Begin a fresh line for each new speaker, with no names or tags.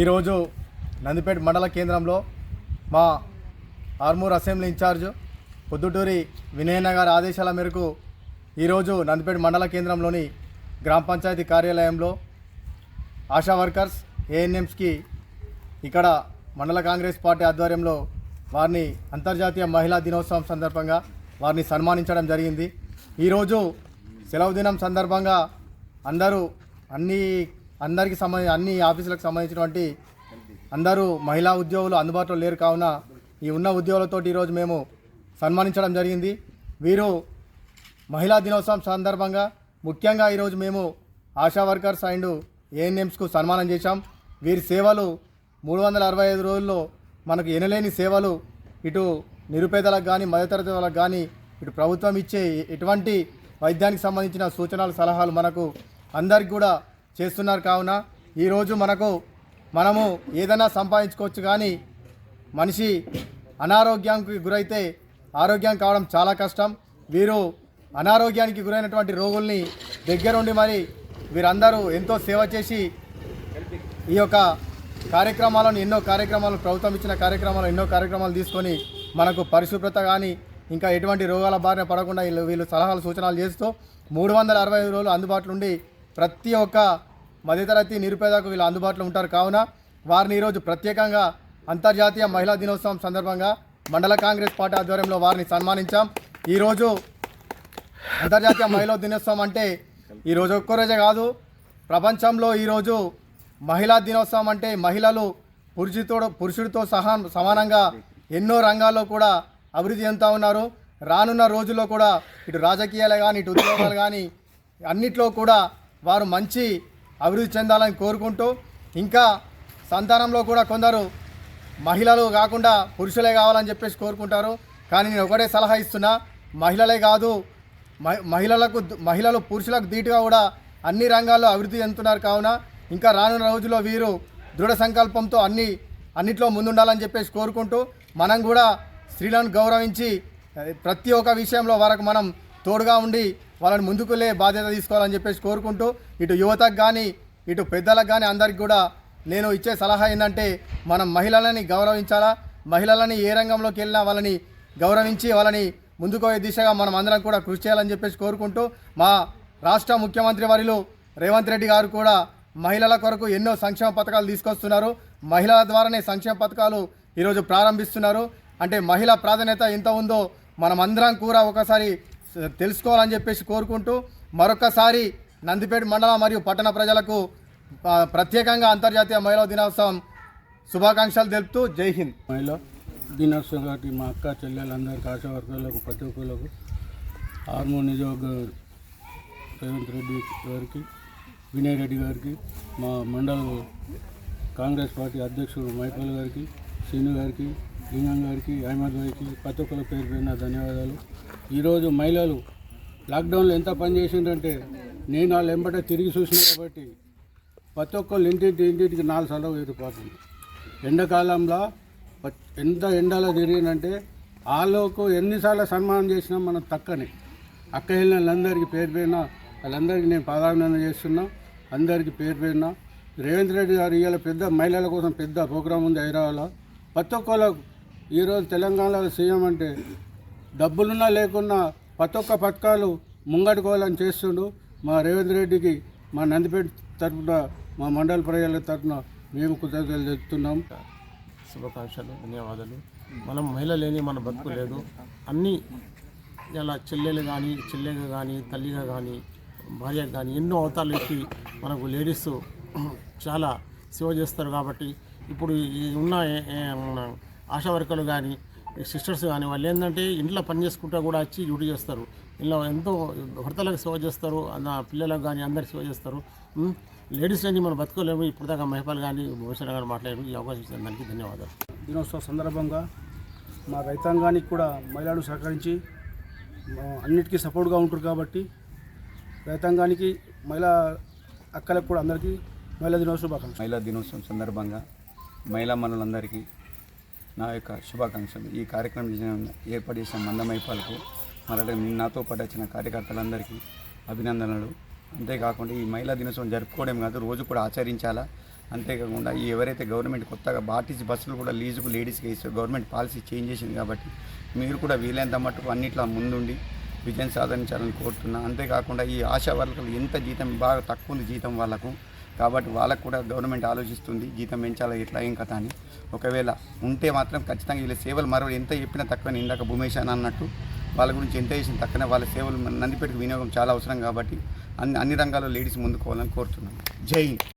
ఈరోజు నందిపేట మండల కేంద్రంలో మా ఆర్మూర్ అసెంబ్లీ ఇన్ఛార్జ్ పొద్దుటూరి వినయన్న గారి ఆదేశాల మేరకు ఈరోజు నందిపేట మండల కేంద్రంలోని గ్రామ పంచాయతీ కార్యాలయంలో ఆశా వర్కర్స్ ఏఎన్ఎంస్కి ఇక్కడ మండల కాంగ్రెస్ పార్టీ ఆధ్వర్యంలో వారిని అంతర్జాతీయ మహిళా దినోత్సవం సందర్భంగా వారిని సన్మానించడం జరిగింది. ఈరోజు సెలవు దినం సందర్భంగా అందరూ అన్ని అందరికి సంబంధించి అన్ని ఆఫీసులకు సంబంధించినటువంటి అందరూ మహిళా ఉద్యోగులు అందుబాటులో లేరు కావున ఈ ఉన్న ఉద్యోగులతో ఈరోజు మేము సన్మానించడం జరిగింది. వీరు మహిళా దినోత్సవం సందర్భంగా ముఖ్యంగా ఈరోజు మేము ఆశా వర్కర్స్ అండ్ ఏఎన్ఎంస్కు సన్మానం చేశాం. వీరి సేవలు మూడు వందల అరవై ఐదు రోజుల్లో మనకు ఎనలేని సేవలు ఇటు నిరుపేదలకు కానీ మధ్యతరగతి వాళ్ళకు కానీ ఇటు ప్రభుత్వం ఇచ్చే ఎటువంటి వైద్యానికి సంబంధించిన సూచనలు సలహాలు మనకు అందరికి కూడా చేస్తున్నారు. కావున ఈరోజు మనకు మనము ఏదైనా సంపాదించుకోవచ్చు కానీ మనిషి అనారోగ్యానికి గురైతే ఆరోగ్యం కావడం చాలా కష్టం. వీరు అనారోగ్యానికి గురైనటువంటి రోగుల్ని దగ్గరుండి మరి వీరందరూ ఎంతో సేవ చేసి ఈ యొక్క కార్యక్రమాలను ఎన్నో కార్యక్రమాలు ప్రభుత్వం ఇచ్చిన కార్యక్రమాలు ఎన్నో కార్యక్రమాలు తీసుకొని మనకు పరిశుభ్రత కానీ ఇంకా ఎటువంటి రోగాల బారిన పడకుండా వీళ్ళు వీళ్ళు సలహాలు సూచనలు చేస్తూ మూడు వందల అరవై ఐదు రోజులు అందుబాటులో ఉండి ప్రతి ఒక్క మధ్యతరగతి నిరుపేదకు వీళ్ళు అందుబాటులో ఉంటారు. కావున వారిని ఈరోజు ప్రత్యేకంగా అంతర్జాతీయ మహిళా దినోత్సవం సందర్భంగా మండల కాంగ్రెస్ పార్టీ ఆధ్వర్యంలో వారిని సన్మానించాం. ఈరోజు అంతర్జాతీయ మహిళా దినోత్సవం అంటే ఈరోజు ఒక్కరోజే కాదు ప్రపంచంలో ఈరోజు మహిళా దినోత్సవం అంటే మహిళలు పురుషుతో పురుషుడితో సహా సమానంగా ఎన్నో రంగాల్లో కూడా అభివృద్ధి చెందుతూ ఉన్నారు. రానున్న రోజుల్లో కూడా ఇటు రాజకీయాలు కానీ ఇటు ఉద్యోగాలు కానీ అన్నిట్లో కూడా వారు మంచి అభివృద్ధి చెందాలని కోరుకుంటూ ఇంకా సంతానంలో కూడా కొందరు మహిళలు కాకుండా పురుషులే కావాలని చెప్పేసి కోరుకుంటారు. కానీ నేను ఒకటే సలహా ఇస్తున్నా మహిళలే కాదు మహి- మహిళలకు మహిళలు పురుషులకు ధీటుగా కూడా అన్ని రంగాల్లో అభివృద్ధి చెందుతున్నారు కావున ఇంకా రానున్న రోజుల్లో వీరు దృఢ సంకల్పంతో అన్ని అన్నిట్లో ముందుండాలని చెప్పేసి కోరుకుంటూ మనం కూడా స్త్రీలను గౌరవించి ప్రతి ఒక్క విషయంలో వారికి మనం తోడుగా ఉండి వాళ్ళని ముందుకులే బాధ్యత తీసుకోవాలని చెప్పేసి కోరుకుంటూ ఇటు యువతకు కానీ ఇటు పెద్దలకు కానీ అందరికి కూడా నేను ఇచ్చే సలహా ఏంటంటే మనం మహిళలని గౌరవించాలా? మహిళలని ఏ రంగంలోకి వెళ్ళినా వాళ్ళని గౌరవించి వాళ్ళని ముందుకోయే దిశగా మనం అందరం కూడా కృషి చేయాలని చెప్పేసి కోరుకుంటూ మా రాష్ట్ర ముఖ్యమంత్రి వర్యులు రేవంత్ రెడ్డి గారు కూడా మహిళల కొరకు ఎన్నో సంక్షేమ పథకాలు తీసుకొస్తున్నారు. మహిళల ద్వారానే సంక్షేమ పథకాలు ఈరోజు ప్రారంభిస్తున్నారు. అంటే మహిళ ప్రాధాన్యత ఎంత ఉందో మనం అందరం కూడా ఒకసారి తెలుసుకోవాలని చెప్పేసి కోరుకుంటూ మరొకసారి నందిపేట మండల మరియు పట్టణ ప్రజలకు ప్రత్యేకంగా అంతర్జాతీయ మహిళా దినోత్సవం శుభాకాంక్షలు తెలుపుతూ జై హింద్.
మహిళ దినోత్సవం కాబట్టి మా అక్క చెల్లెలందరికీ ఆశా వర్కర్లకు ప్రతి ఒక్కరికి హార్మోన్ నిజోగ రేవంత్ రెడ్డి గారికి వినయ్ రెడ్డి గారికి మా మండల కాంగ్రెస్ పార్టీ అధ్యక్షుడు మైపాల్ గారికి శ్రీను గారికి లింగం గారికి అహ్మద్ గారికి ప్రతి ఒక్కరి పేరు పేరున ధన్యవాదాలు. ఈరోజు మహిళలు లాక్డౌన్లో ఎంత పని చేసిండ్రంటే నేను వాళ్ళు ఎంబట తిరిగి చూసిన కాబట్టి ప్రతి ఒక్కళ్ళు ఇంటింటి ఇంటింటికి నాలుగు సార్లు ఎదురుపోతుంది ఎండాకాలంలో ఎంత ఎండలో తిరిగినంటే వాళ్ళకు ఎన్నిసార్లు సన్మానం చేసినా మనం తక్కనే. అక్క వెళ్ళిన వాళ్ళందరికీ పేరు పోయిన వాళ్ళందరికీ నేను పాదాభినందన చేస్తున్నా అందరికీ పేరు పేరున. రేవంత్ రెడ్డి గారు ఇవాళ పెద్ద మహిళల కోసం పెద్ద ప్రోగ్రాం ఉంది హైదరాబాద్లో. ప్రతి ఒక్కళ్ళకు ఈరోజు తెలంగాణలో సీఎం అంటే డబ్బులున్నా లేకున్నా ప్రతి ఒక్క పథకాలు ముంగట్టుకోవాలని చేస్తుండు మా రేవంత్ రెడ్డికి మా నందిపేట తరఫున మా మండల ప్రజల తరఫున మేము కృతజ్ఞతలు చెప్తున్నాం
శుభాకాంక్షలు ధన్యవాదాలు. మనం మహిళ లేని మన బతుకు లేదు. అన్నీ ఇలా చెల్లెలు కానీ చెల్లెగా కానీ తల్లిగా కానీ భార్య కానీ ఎన్నో అవతారాలు ఎక్కి మనకు లేడీస్ చాలా సేవ చేస్తారు కాబట్టి ఇప్పుడు ఈ ఉన్న ఏ- ఆశా వర్కర్లు కానీ సిస్టర్స్ కానీ వాళ్ళు ఏంటంటే ఇంట్లో పని చేసుకుంటూ కూడా వచ్చి డ్యూటీ చేస్తారు. ఇలా ఎంతో భర్తలకు సేవ చేస్తారు నా పిల్లలకు కానీ అందరికి సేవ చేస్తారు? లేడీస్ అని మనం బతుకోలేము. ఇప్పుడు దాకా మహిళలు కానీ భవిష్యత్తు కానీ మాట్లాడారు ఈ అవకాశం ఇచ్చిన దానికి ధన్యవాదాలు.
దినోత్సవ సందర్భంగా మా రైతాంగానికి కూడా మహిళలు సహకరించి అన్నిటికీ సపోర్ట్గా ఉంటారు కాబట్టి రైతాంగానికి మహిళా అక్కలకు కూడా అందరికీ మహిళా దినోత్సవ శుభాకాంక్షలు.
మహిళా దినోత్సవం సందర్భంగా మహిళా మనులందరికీ నా యొక్క శుభాకాంక్షలు. ఈ కార్యక్రమం విజయం ఏర్పాటు చేసిన మందమైపాలకు మరి నాతో పాటు వచ్చిన కార్యకర్తలందరికీ అభినందనలు. అంతేకాకుండా ఈ మహిళా దినోత్సవం జరుపుకోవడం కాదు రోజు కూడా ఆచరించాలా? అంతేకాకుండా ఈ ఎవరైతే గవర్నమెంట్ కొత్తగా ఆర్టీసీ బస్సులు కూడా లీజుకు లేడీస్కి ఇస్తారు గవర్నమెంట్ పాలసీ చేంజ్ చేసింది కాబట్టి మీరు కూడా వీలైనంత మట్టుకు అన్నిట్లో ముందుండి విజయం సాధించాలని కోరుతున్నా. అంతేకాకుండా ఈ ఆశా వర్కర్లు ఎంత జీతం బాగా తక్కువ ఉంది జీతం వాళ్ళకు కాబట్టి వాళ్ళకు కూడా గవర్నమెంట్ ఆలోచిస్తుంది జీతం పెంచాలా ఎట్లా ఏం కథ అని. ఒకవేళ ఉంటే మాత్రం ఖచ్చితంగా వీళ్ళ సేవలు మరో ఎంత చెప్పినా తక్కువ ఇందాక భూమేష్ అని అన్నట్టు వాళ్ళ గురించి ఎంత చేసిన తక్కువనే. వాళ్ళ సేవలు నందిపేటకు వినియోగం చాలా అవసరం కాబట్టి అన్ని అన్ని రంగాల్లో లేడీస్ ముందుకోవాలని కోరుతున్నాను. జై హింద్.